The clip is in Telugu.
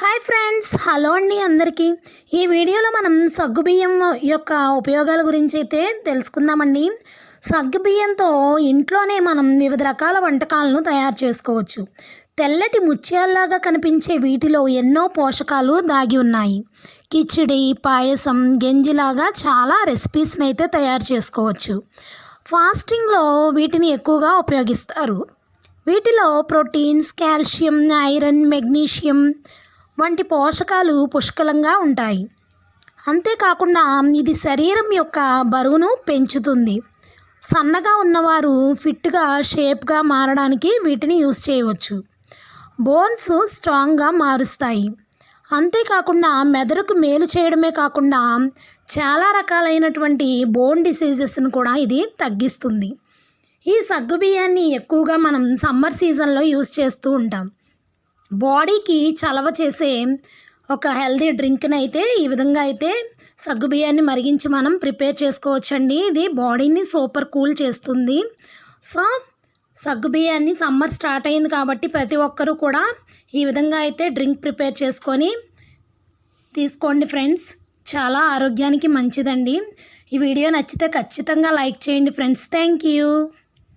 హాయ్ ఫ్రెండ్స్ హలో అండి అందరికీ. ఈ వీడియోలో మనం సగ్గుబియ్యం యొక్క ఉపయోగాల గురించి అయితే తెలుసుకుందామండి. సగ్గుబియ్యంతో ఇంట్లోనే మనం వివిధ రకాల వంటకాలను తయారు చేసుకోవచ్చు. తెల్లటి ముత్యాల్లాగా కనిపించే వీటిలో ఎన్నో పోషకాలు దాగి ఉన్నాయి. కిచిడి పాయసం గెంజిలాగా చాలా రెసిపీస్ని అయితే తయారు చేసుకోవచ్చు. ఫాస్టింగ్లో వీటిని ఎక్కువగా ఉపయోగిస్తారు. వీటిలో ప్రోటీన్స్ కాల్షియం ఐరన్ మెగ్నీషియం వంటి పోషకాలు పుష్కలంగా ఉంటాయి. అంతేకాకుండా ఇది శరీరం యొక్క బరువును పెంచుతుంది. సన్నగా ఉన్నవారు ఫిట్గా షేప్గా మారడానికి వీటిని యూస్ చేయవచ్చు. బోన్స్ స్ట్రాంగ్గా మారుస్తాయి. అంతేకాకుండా మెదడుకు మేలు చేయడమే కాకుండా చాలా రకాలైనటువంటి బోన్ డిసీజెస్ను కూడా ఇది తగ్గిస్తుంది. ఈ సగ్గుబియ్యాన్ని ఎక్కువగా మనం సమ్మర్ సీజన్లో యూస్ చేస్తూ ఉంటాం. బాడీకి చలవ చేసే ఒక హెల్దీ డ్రింక్ని అయితే ఈ విధంగా అయితే సగ్గుబియ్యాన్ని మరిగించి మనం ప్రిపేర్ చేసుకోవచ్చండి. ఇది బాడీని సూపర్ కూల్ చేస్తుంది. సో సగ్గుబియ్యాన్ని సమ్మర్ స్టార్ట్ అయింది కాబట్టి ప్రతి ఒక్కరూ కూడా ఈ విధంగా అయితే డ్రింక్ ప్రిపేర్ చేసుకొని తీసుకోండి ఫ్రెండ్స్. చాలా ఆరోగ్యానికి మంచిదండి. ఈ వీడియో నచ్చితే ఖచ్చితంగా లైక్ చేయండి ఫ్రెండ్స్. Thank you.